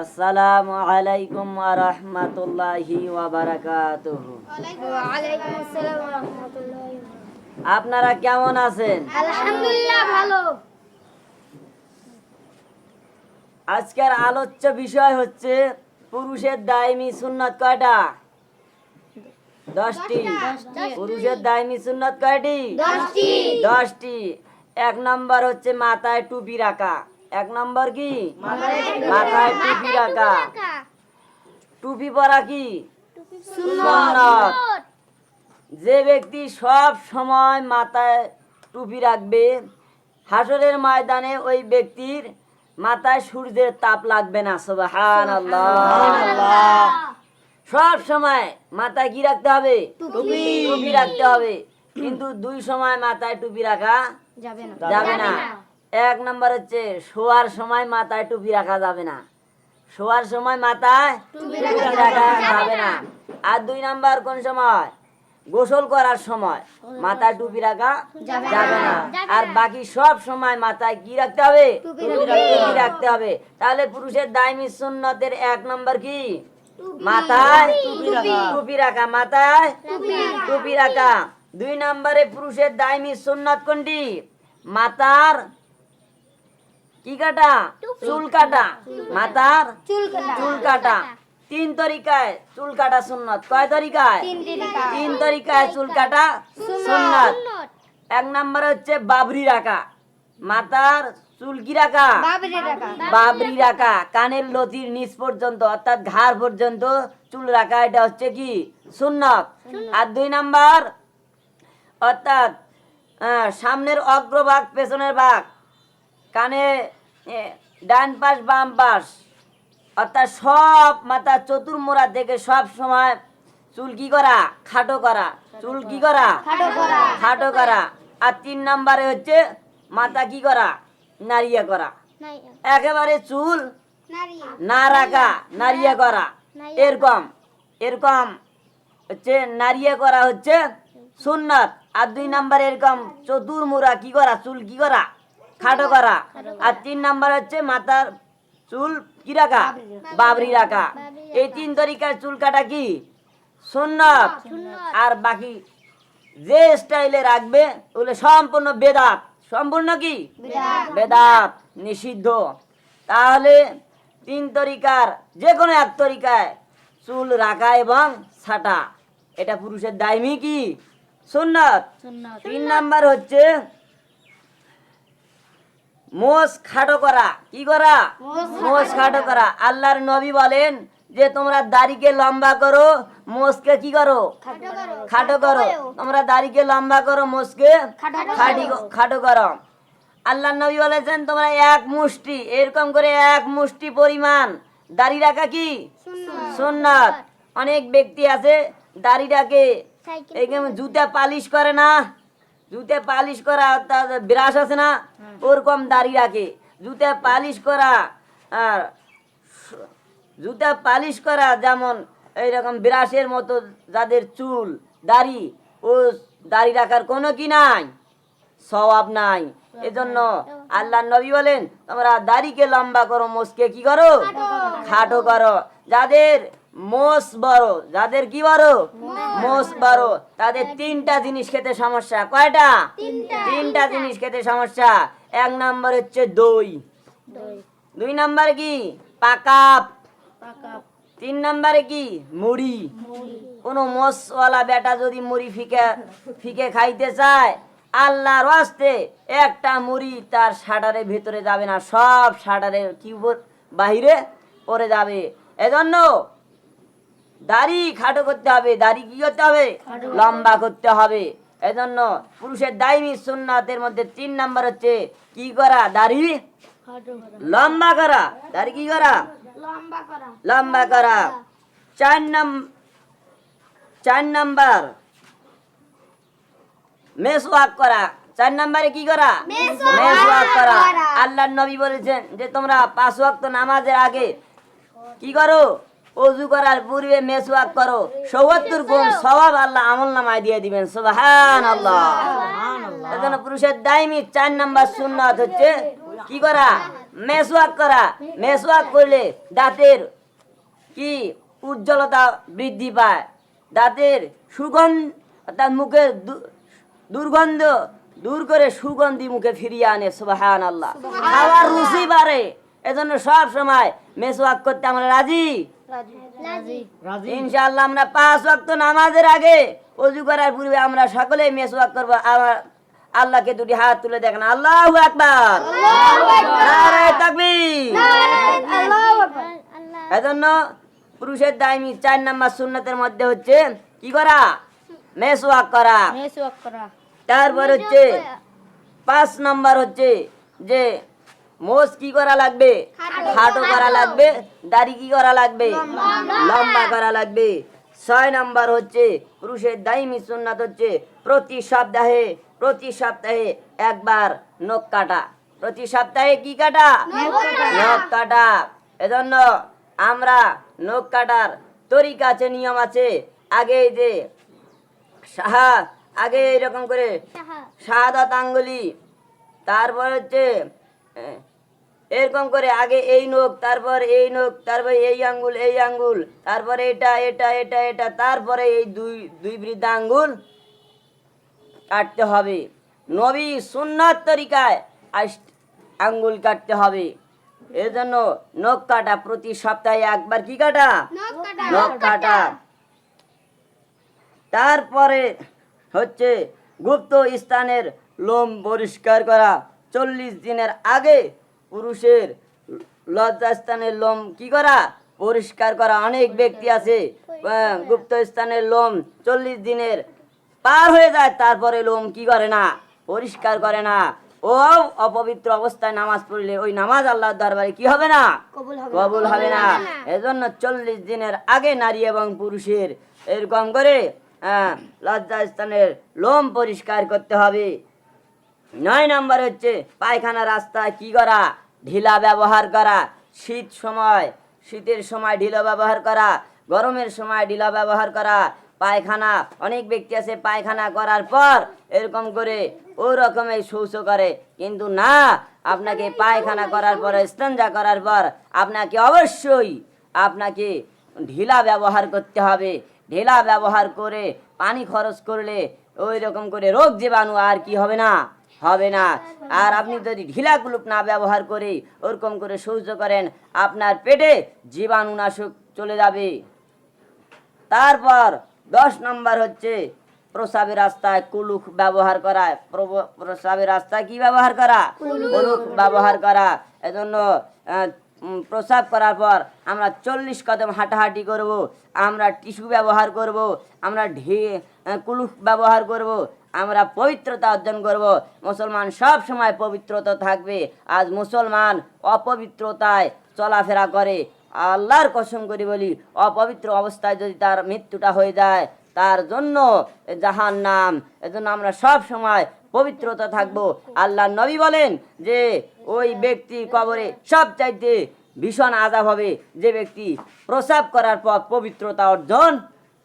আসসালামু আলাইকুম ওয়া রাহমাতুল্লাহি ওয়া বারাকাতুহু। ওয়ালাইকুম আসসালাম ওয়া রাহমাতুল্লাহি আপনারা কেমন আছেন? আলহামদুলিল্লাহ ভালো। আজকের আলোচ্য বিষয় হচ্ছে পুরুষের দায়মি সুন্নত কয়টা? দশটি। পুরুষের দায়মি সুন্নত কয়টি? দশটি। এক নম্বর হচ্ছে মাথায় টুপি রাখা। এক নম্বর কি? মাথায় টুপি রাখা। টুপি পরা কি? সুন্নত। যে ব্যক্তি সব সময় মাথায় টুপি রাখবে হাসরের ময়দানে ওই ব্যক্তির মাথায় সূর্যের তাপ লাগবে না সুবহান সব সময় মাথায় কি রাখতে হবে? টুপি। টুপি। রাখতে হবে। কিন্তু দুই সময় মাথায় টুপি রাখা যাবে না। যাবে না। এক নম্বর হচ্ছে শোয়ার সময় মাথায় টুপি রাখা যাবে না। শোয়ার সময় মাথায় টুপি রাখা যাবে না। আর দুই নাম্বার কোন সময়? গোসল করার সময় মাথায় টুপি রাখা যাবে না। আর বাকি সব সময় মাথায় কি রাখতে হবে? টুপি রাখতে হবে। তাহলে পুরুষের দায়মি সুন্নতের এক নম্বর কি? মাথায় টুপি। রাখা। মাথায় টুপি রাখা। দুই নম্বরে পুরুষের দায়মি সুন্নত কোনটি? মাথার কি কাটা? চুল কাটা। মাথার? চুল কাটা। তিন তরিকায় চুল কাটা সুন্নত। কয় তরিকায়? তিন তরিকায়। চুল কাটা সুন্নত। এক নম্বর হচ্ছে বাবরি রাখা। মাথার চুল কি রাখা? বাবরি রাখা। কানের লতির নিচ পর্যন্ত অর্থাৎ ঘাড় পর্যন্ত চুল রাখা এটা হচ্ছে কি? সুন্নত। আর দুই নাম্বার অর্থাৎ সামনের অগ্রভাগ পেছনের ভাগ। কানে ডান পাশ বাম পাশ। অর্থাৎ সব মাথা চতুর্মোড়া থেকে সব সময় চুল কি করা খাটো করা। চুল কি করা। খাটো করা। আর তিন নাম্বারে হচ্ছে মাথা কি করা নাড়িয়ে করা। একেবারে চুল না রাখা নাড়িয়ে করা। এরকম এরকম হচ্ছে নাড়িয়ে করা হচ্ছে সুন্নত। আর দুই নাম্বার এরকম চতুর্মুরা কি করা চুল কি করা। খাটো করা। আর তিন নাম্বার হচ্ছে মাথার চুল কি রাখা? বাবরি রাখা। এই তিন তরিকার চুল কাটা কি? সুন্নত। আর বাকি যে স্টাইলে রাখবে ওগুলো সম্পূর্ণ বেদাত। সম্পূর্ণ কি? বেদাত। নিষিদ্ধ। তাহলে তিন তরিকার যে কোনো এক তরিকায় চুল রাখা এবং ছাটা। এটা পুরুষের দায়মি কি? সুন্নত। তিন নাম্বার হচ্ছে মোষ খাটো করা। কি করা? মোষ খাটো করা। আল্লাহর নবী বলেন যে তোমরা দাড়িকে লম্বা করো মোষকে কি করো? খাটো করো। তোমরা দাড়িকে লম্বা করো মোষকে খাটি খাটো করো। আল্লাহ নবী বলেছেন তোমরা এক মুষ্টি এরকম করে এক মুষ্টি পরিমাণ। দাড়ি রাখা কি? সুন্নাত। অনেক ব্যক্তি আছে দাড়িটাকে জুতা পালিশ করে না জুতে পালিশ করা ব্রাশ আছে না ওরকম দাড়ি রাখে। জুতে পালিশ করা আর জুতা পালিশ করা যেমন এইরকম ব্রাশের মতো যাদের চুল দাড়ি ও দাড়ি রাখার কোনো কি নাই? স্বভাব নাই। এজন্য আল্লাহ নবী বলেন তোমরা দাড়িকে লম্বা করো মোষকে কি করো। খাটো করো। যাদের মোষ বড়। যাদের কি বড়? মোষ। বড়। তাদের তিনটা জিনিস খেতে সমস্যা। কয়টা? তিনটা। জিনিস খেতে সমস্যা। এক নম্বর হচ্ছে দই। দুই। নম্বরে কি? পাকাপ। তিন নম্বরে কি? মুড়ি। কোন মোষওয়ালা বেটা যদি মুড়ি ফিকে ফিকে খাইতে চায় আল্লাহর ওয়াস্তে একটা মুড়ি তার শাটারের ভিতরে যাবে না। সব শাটারের কি বাহিরে পড়ে যাবে। এজন্য দাড়ি খাটো করতে হবে দাড়ি কি করতে হবে? লম্বা করতে হবে। এজন্য পুরুষের দায়মি সুন্নাতের মধ্যে তিন নাম্বার হচ্ছে কি করা? দাড়ি? লম্বা করা। দাড়ি কি করা? লম্বা করা। লম্বা করা। চার নাম চার নাম্বার। মেসওয়াক করা। চার নাম্বারে কি করা? মেসওয়াক করা। আল্লাহর নবী বলেছেন যে তোমরা পাঁচ ওয়াক্ত নামাজের আগে কি করো? অজু করার পূর্বে মেসওয়াক করো। সত্তর গুণ সবাব আল্লাহ আমল নামায় দিয়ে দিবেন। সুবহান আল্লাহ এজন্য পুরুষের দায়মি চার নাম্বার সুন্নাত হচ্ছে কি করা? মেসওয়াক করা। মেসওয়াক করলে দাঁতের কি উজ্জ্বলতা বৃদ্ধি পায়। দাঁতের সুগন্ধ অর্থাৎ মুখের দুর্গন্ধ দূর করে সুগন্ধি মুখে ফিরিয়ে আনে। সুবাহান আল্লাহ খাওয়ার রুচি বাড়ে। এজন্য সব সময় মেসওয়াক করতে আমরা রাজি। ইনশাআল্লাহ আমরা পাঁচ ওয়াক্ত নামাজের আগে অজু করার পূর্বে আমরা মেসওয়াক করব। আমার আল্লাহকে দুটি হাত তুলে দেখেন। আল্লাহু আকবার। নারায়ে তাকবীর। এজন্য পুরুষের দায়মি চার নাম্বার সুন্নতের মধ্যে হচ্ছে কি করা? মেসওয়াক করা। মেসওয়াক করা। তারপর হচ্ছে পাঁচ নাম্বার হচ্ছে যে মোষ কি করা লাগবে? খাটো করা লাগবে দাড়ি কি করা লাগবে? লম্বা। করা লাগবে। ছয় নাম্বার হচ্ছে পুরুষের দাইমি সুন্নাত হচ্ছে প্রতি সপ্তাহে প্রতি সপ্তাহে একবার নখ কাটা। প্রতি সপ্তাহে কি কাটা? নখ কাটা। এজন্য আমরা নখ কাটার তরিকা আছে নিয়ম আছে। আগে যে সাহা আগে এরকম করে শাহাদাত আঙ্গুলি তারপর হচ্ছে এরকম করে আগে এই নখ তারপর এই নখ তারপর এই আঙ্গুল এই আঙ্গুল তারপরে এটা এটা এটা এটা তারপরে এই দুই দুই বৃদ্ধা আঙ্গুল কাটতে হবে। নবী সুন্নাত তরিকায় আঙ্গুল কাটতে হবে। এর জন্য নখ কাটা প্রতি সপ্তাহে একবার কি কাটা। নখ কাটা। তারপরে হচ্ছে গুপ্ত স্থানের লোম পরিষ্কার করা। চল্লিশ দিনের আগে পুরুষের লজ্জাস্থানের লোম কি করা? পরিষ্কার করা। অনেক ব্যক্তি আছে গুপ্ত স্থানের লোম চল্লিশ দিনের পার হয়ে যায় তারপরে লোম কি করে না? পরিষ্কার করে না। ও অপবিত্র অবস্থায় নামাজ পড়লে ওই নামাজ আল্লাহর দরবারে কি হবে না? কবুল হবে না। এজন্য চল্লিশ দিনের আগে নারী এবং পুরুষের এরকম করে আহ, লজ্জাস্থানের লোম পরিষ্কার করতে হবে। নয় নাম্বার হচ্ছে পায়খানা রাস্তা কি করা? ঢিলা ব্যবহার করা, শীত সময়, শীতের সময় ঢিলা ব্যবহার করা, গরমের সময় ঢিলা ব্যবহার করা, পায়খানা, অনেক ব্যক্তি আছে পায়খানা করার পর এরকম করে ও রকমের শৌচ করে। কিন্তু না, আপনাকে পায়খানা করার পর স্তঞ্জা করার পর আপনাকে অবশ্যই আপনাকে ঢিলা ব্যবহার করতে হবে। ঢিলা ব্যবহার করে পানি খরচ করলে ওই রকম করে রোগ জীবাণু আর কি হবে না। হবে না। আর আপনি যদি ঢিলা কুলুপ না ব্যবহার করে ওরকম করে সহ্য করেন আপনার পেটে জীবাণুনাশক চলে যাবে। তারপর দশ নম্বর হচ্ছে প্রসাবের রাস্তায় কুলুক ব্যবহার করা। প্রসাবের রাস্তায় কি ব্যবহার করা? কুলুক ব্যবহার করা। এজন্য প্রসাব করার পর আমরা চল্লিশ কদম হাঁটাহাঁটি করব, আমরা টিস্যু ব্যবহার করব, আমরা ঢে কুলুক ব্যবহার করব, আমরা পবিত্রতা অর্জন করব। মুসলমান সব সময় পবিত্রতা থাকবে। আজ মুসলমান অপবিত্রতায় চলাফেরা করে। আল্লাহর কসম করি বলি, অপবিত্র অবস্থায় যদি তার মৃত্যুটা হয়ে যায় তার জন্য জাহান নাম এজন্য আমরা সব সময় পবিত্রতা থাকব। আল্লাহ নবী বলেন যে ওই ব্যক্তি কবরে সব চাইতে ভীষণ আজাব হবে। যে ব্যক্তি প্রসাব করার পর পবিত্রতা অর্জন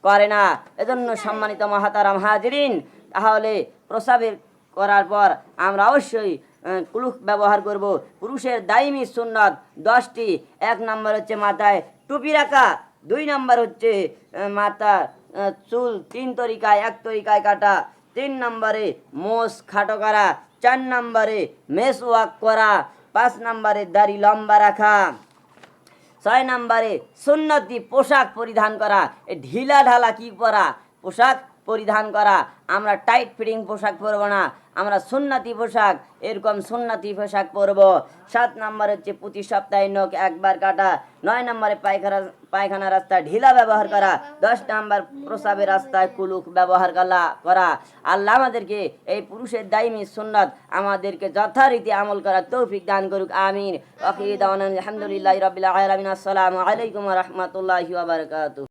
করে না। এজন্য সম্মানিত মহাতারাম হাজরিন তাহলে প্রসাবের করার পর আমরা অবশ্যই কুলুক ব্যবহার করব। পুরুষের দাইমি সুন্নত দশটি। এক নম্বর হচ্ছে মাথায় টুপি রাখা। দুই নম্বর হচ্ছে আহ, চুল তিন তরিকায়, এক তরিকায় কাটা। তিন নম্বরে মোষ খাটো করা, চার নম্বরে মেস ওয়াক করা, পাঁচ নম্বরে দাড়ি লম্বা রাখা, ছয় নম্বরে সুন্নতি পোশাক পরিধান করা ঢিলা ঢালা কি পরা? পোশাক পরিধান করা। আমরা টাইট ফিটিং পোশাক পরব না। আমরা সুন্নতি পোশাক, এরকম সুন্নতি পোশাক পরবো। সাত নম্বর হচ্ছে প্রতি সপ্তাহে নখ একবার কাটা, নয় নম্বরে পায়খানা পায়খানা রাস্তায় ঢিলা ব্যবহার করা, দশ নম্বর প্রসাবের রাস্তায় কুলুক ব্যবহার করা করা। আল্লাহ আমাদেরকে এই পুরুষের দাইমি সুন্নত আমাদেরকে যথারীতি আমল করার তৌফিক দান করুক, আমিন। আলহামদুলিল্লাহ রবিল আলমিন, আসসালামু আলাইকুম রহমতুল্লাহি ওয়া বারাকাতুহু।